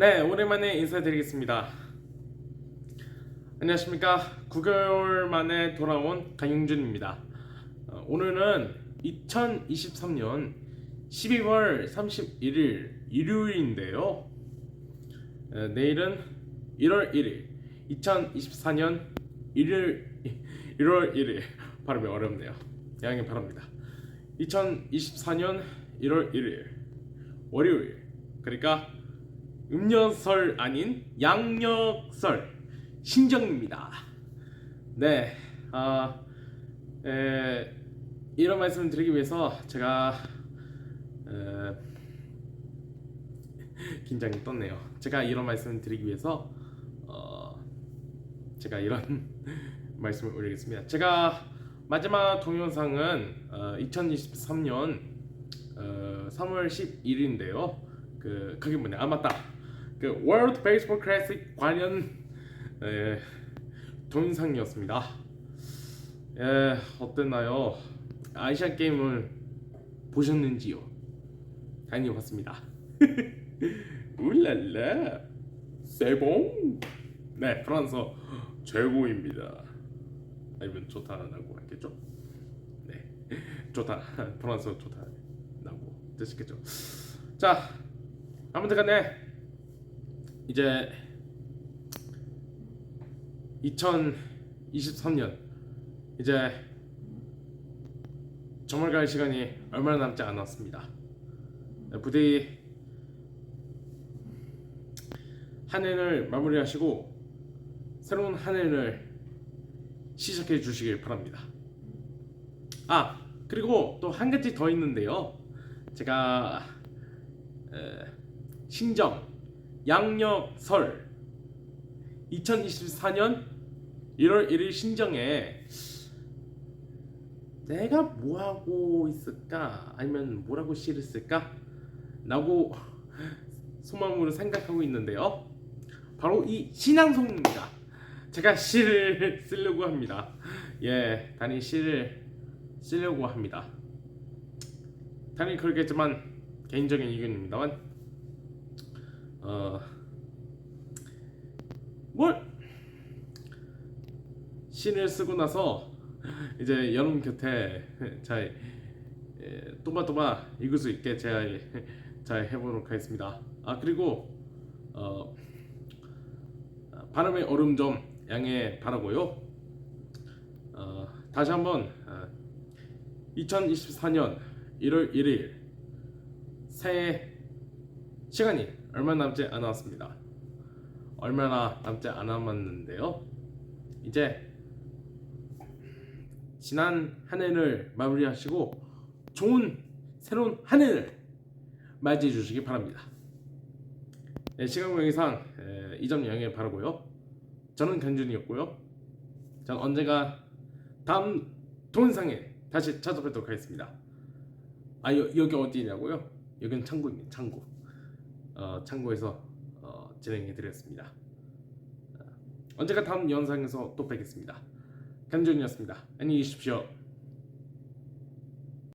네, 오랜만에 인사드리겠습니다. 안녕하십니까. 9개월 만에 돌아온 강용준입니다. 어, 오늘은 2023년 12월 31일 일요일인데요. 어, 내일은 1월 1일, 2024년 1일, 1월 1일 발음이 어렵네요. 양해 바랍니다. 2024년 1월 1일 월요일 그러니까 음력설 아닌 양력설 신정입니다. 네, 아, 에, 이런 말씀을 드리기 위해서 제가 에, 긴장이 떴네요. 제가 이런 말씀을 드리기 위해서 어, 제가 이런 말씀을 올리겠습니다. 제가 마지막 동영상은 어, 2023년 어, 3월 11일인데요. 그 그게 뭐냐? 아 맞다. 그 World Baseball Classic 관련 에, 동영상이었습니다. 예, 어땠나요? 아시안 게임을 보셨는지요? 당연히 봤습니다. 울랄라 세봉 네 프랑스어 최고입니다. 아니면 좋다라고 하겠죠? 네 좋다 프랑스어 좋다라고 뜻이겠죠. 자 아무튼간에 이제 2023년 이제 정말 갈 시간이 얼마 남지 않았습니다. 네, 부디 한 해를 마무리하시고 새로운 한 해를 시작해 주시길 바랍니다. 아 그리고 또 한 가지 더 있는데요. 제가 에, 신정 양력설 2024년 1월 1일 신정에 내가 뭐 하고 있을까 아니면 뭐라고 시를 쓸까 라고 소망으로 생각하고 있는데요. 바로 이 신앙송입니다. 제가 시를 쓰려고 합니다. 예, 단히 시를 쓰려고 합니다. 당연히 그렇겠지만 개인적인 의견입니다만 어, 뭘 시를 쓰고 나서 이제 여러분 곁에 잘 예, 또마또마 읽을 수 있게 제가 잘 해보도록 하겠습니다. 아 그리고 어, 발음의 어려움 좀 양해 바라고요. 어, 다시 한번 어, 2024년 1월 1일 새해 시간이 얼마 남지 않았습니다. 얼마나 남지 않았는데요. 이제 지난 한 해를 마무리하시고 좋은 새로운 한 해를 맞이해 주시기 바랍니다. 네, 시간 관계상 이 점 양해 바라고요. 저는 견준이었고요. 전 언젠가 다음 동영상에 다시 찾아뵙도록 하겠습니다. 아 여, 여기 어디냐고요? 여기는 창구입니다. 창구. 어, 창구에서 어, 진행해 드렸습니다. 언제가 다음 영상에서 또 뵙겠습니다. 견준이었습니다. 안녕히 계십시오.